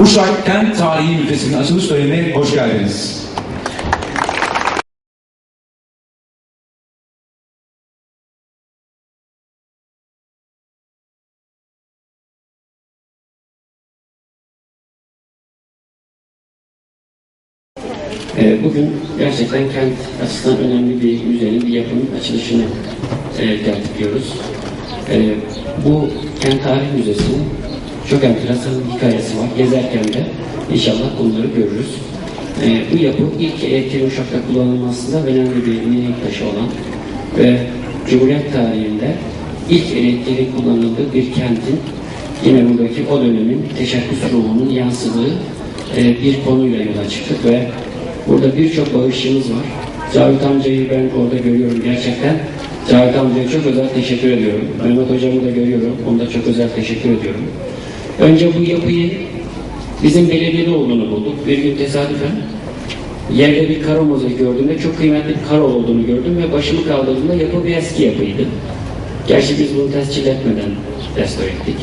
Uşak Kent Tarihi Müzesi'nin açılış törenine hoş geldiniz. Ee, Bugün gerçekten kent açısından önemli bir müzenin, bir yapının açılışını tertipliyoruz. Ee, bu Kent Tarih Müzesi'nin çok enteresan bir hikayesi var. Gezerken de inşallah bunları görürüz. Ee, bu yapı ilk elektriğin uçakta kullanılmasında bir mihenk taşı olan ve Cumhuriyet tarihinde ilk elektriğin kullanıldığı bir kentin yine buradaki o dönemin teşebbüs ruhunun yansıdığı e, bir konuyla yola çıktık ve burada birçok bağışçımız var. Cavit amcayı ben orada görüyorum gerçekten. Cavit amcaya çok özel teşekkür ediyorum. Mehmet hocamı da görüyorum. Ona da çok özel teşekkür ediyorum. Önce bu yapıyı bizim belediyede olduğunu bulduk. Bir gün tesadüfen yerde bir karo mozaik gördüğümde çok kıymetli bir karo olduğunu gördüm ve başımı kaldırdığımda yapı bir eski yapıydı. Gerçi biz bunu tescil etmeden restore ettik.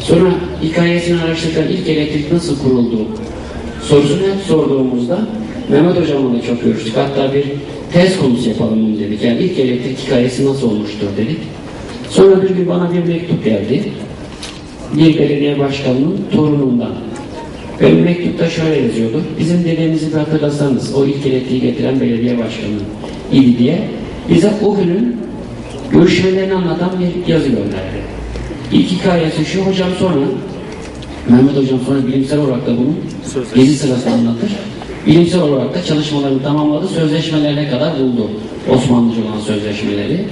Sonra hikayesini araştırırken ilk elektrik nasıl kuruldu sorusunu hep sorduğumuzda Mehmet hocamla da çok görüştük. Hatta bir tez konusu yapalım bunu dedik. Yani ilk elektrik hikayesi nasıl olmuştur dedik. Sonra bir gün bana bir mektup geldi. Bir belediye başkanının torunundan. Ve mektupta şöyle yazıyordu. Bizim dedemizi bir hatırlasanız o ilk elektriği getiren belediye başkanı idi diye bize o günün görüşmelerini anlatan bir yazı gönderdi. İlk hikayesi şu hocam sonra Mehmet hocam sonra bilimsel olarak da bunu gezi sırasında anlatır. Bilimsel olarak da çalışmalarını tamamladı. Sözleşmelerine kadar buldu. Osmanlıca olan sözleşmeleri.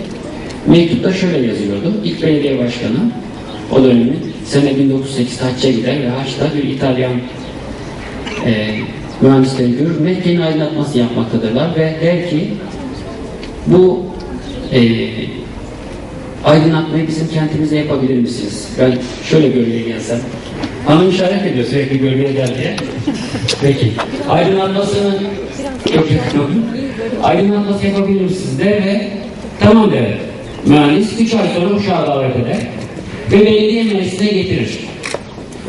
Mektupta şöyle yazıyordu. İlk belediye başkanı o dönemin sene 1908 hacca gider ve haçta bir İtalyan e, mühendisleri görür. Mekke'nin aydınlatması yapmaktadırlar ve der ki bu e, aydınlatmayı bizim kentimizde yapabilir misiniz? Ben şöyle gölgeye gelsem. Hanım işaret ediyor sürekli gölgeye gel diye. Peki. Aydınlatmasını yok yok. Aydınlatması yapabilir misiniz der ve tamam der. Mühendis üç ay sonra uşağı davet eder ve belediye meclisine getirir.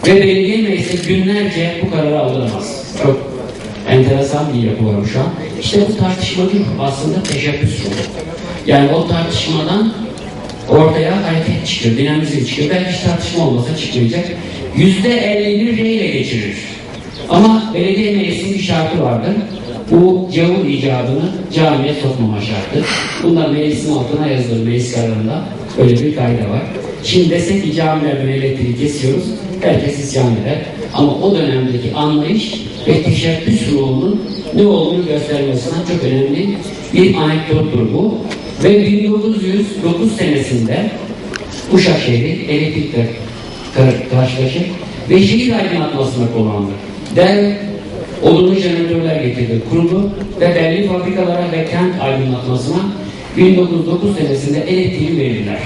Ve belediye meclisi günlerce bu kararı aldıramaz. Çok enteresan bir yapı var şu an. İşte bu tartışmacı aslında teşebbüs ruhu. Yani o tartışmadan ortaya hareket çıkıyor, dinamizm çıkıyor. Belki tartışma olmasa çıkmayacak. Yüzde elli'ni R ile geçirir. Ama belediye meclisinin bir şartı vardır. Bu cavur icadını camiye sokmama şartı. Bunlar meclisin altına yazılır meclis kararında. Öyle bir kayda var. Şimdi desek ki camilerden elektriği kesiyoruz. Herkes isyan eder. Ama o dönemdeki anlayış ve teşebbüs ruhunun ne olduğunu göstermesinden çok önemli bir anekdottur bu. Ve 1909 senesinde Uşak şehri elektrikle kar- karşılaşır ve şehir aydınlatmasına kullanılır. Dev odunlu getirdi, kurulu ve belli fabrikalara ve kent aydınlatmasına 1909 senesinde elektriği verirler.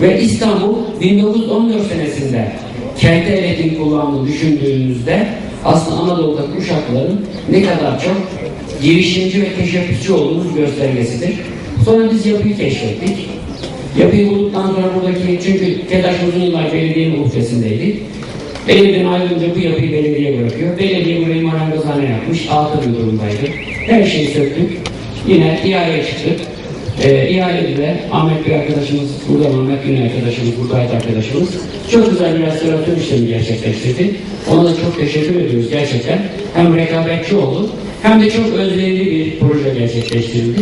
Ve İstanbul 1914 senesinde kente elektrik kullandığını düşündüğümüzde aslında Anadolu'daki Uşakların ne kadar çok girişimci ve teşebbüsçü olduğumuz göstergesidir. Sonra biz yapıyı keşfettik. Yapıyı bulduktan sonra buradaki çünkü TEDAŞ uzun yıllar belediyenin ufesindeydi. Belediyeden ayrılınca bu yapıyı belediye bırakıyor. Belediye yapmış. Altı bir durumdaydı. Her şeyi söktük. Yine ihaleye çıktık. Ee, ihalede de Ahmet bir arkadaşımız, burada Ahmet Güney arkadaşımız, buradaydı arkadaşımız. Çok güzel bir restorasyon işlemi gerçekleştirdi. Ona da çok teşekkür ediyoruz gerçekten. Hem rekabetçi oldu, hem de çok özverili bir proje gerçekleştirildi.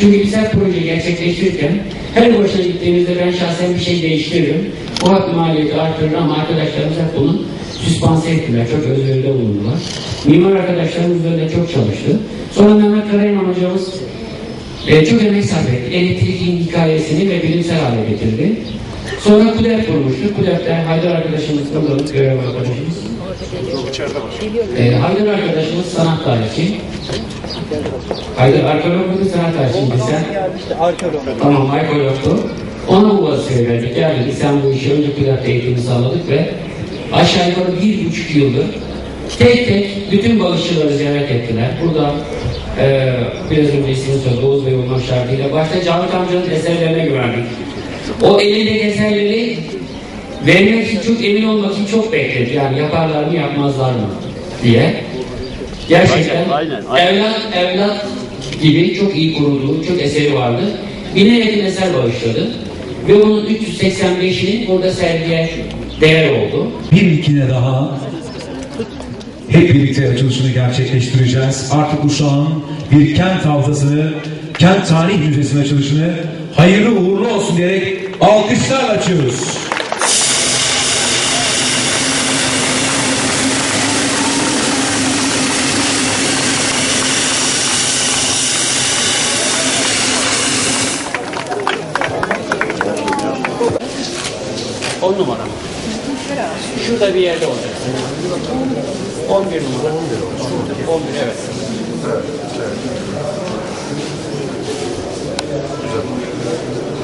Çünkü biz her projeyi gerçekleştirirken her başına gittiğimizde ben şahsen bir şey değiştiririm. Bu hak maliyeti artırır ama arkadaşlarımız hep bunu süspanse ettiler. Çok bulundular. Mimar arkadaşlarımız böyle çok çalıştı. Sonra Mehmet Karayaman hocamız e, çok emek sarf etti. Elektriğin hikayesini ve bilimsel hale getirdi. Sonra KUDEP kurmuştuk. KUDEP'te Haydar arkadaşımız, burada görev arkadaşımız. E, Haydar arkadaşımız sanat tarihi. Haydar arkeolog muydu sanat tarihi miydi sen? Tamam arkeologtu. Ona bu vazifeyi verdik. Yani sen bu işi önce KUDEP'te eğitimi sağladık ve aşağı yukarı bir buçuk yıldır tek tek bütün bağışçıları ziyaret ettiler. Burada e, biraz önce ismini söyledi Oğuz Bey olmak şartıyla başta Cavit amcanın eserlerine güvendik. O elindeki eserleri vermek için çok emin olmak için çok bekledi. Yani yaparlar mı yapmazlar mı diye. Gerçekten Aynen, aynen. evlat evlat gibi çok iyi kurulduğu çok eseri vardı. Bine yakın eser bağışladı. Ve bunun 385'inin burada sergiye değer oldu. bir ilkine daha hep birlikte açılışını gerçekleştireceğiz. Artık Uşak'ın bir kent hafızasını, kent tarih müzesinin açılışını hayırlı uğurlu olsun diyerek alkışlarla açıyoruz. On numara? Şurada bir yerde olacak. 11 numara. 11 evet.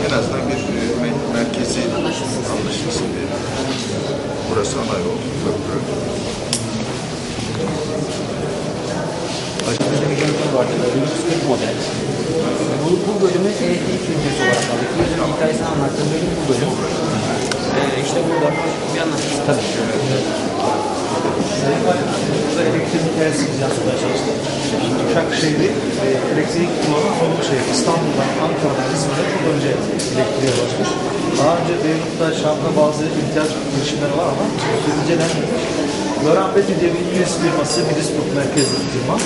En azından bir e, me- merkezi anlaşılsın diye. Burası ana yol, köprü. Burada bir görüntü vardı. 1940 model. Bu, bu bölümü elektrik filtresi olarak aldık. Yüzün hikayesini anlattığım bölüm bu bölüm. Ee, işte burada bir anlatırız. Tabii. Burada elektrik hikayesini yazmaya çalıştık. Uşakşehir'i e, elektrik kullanan son şey İstanbul'dan, Ankara'dan, İzmir'den çok önce elektriğe başlamış. Daha önce Beyrut'ta, Şam'da bazı ihtiyaç girişimleri var ama sürücelenmemiş. Gören Beti diye bir İngiliz firması, Middlesbrough merkezli bir firma.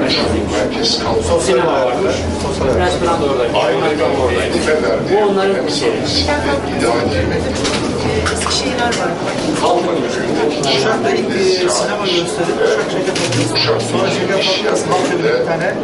Meslek merkez kaldı. Sosyal vardı. Aile ben oradaydı. Bu onların bir şey. İdare edilmek. Eskişehirler var. Kalmadı. Uşak'ta ilk sinema gösterip Uşak'ta yapalım. Sonra şey yapalım. Kalkıyor bir tane.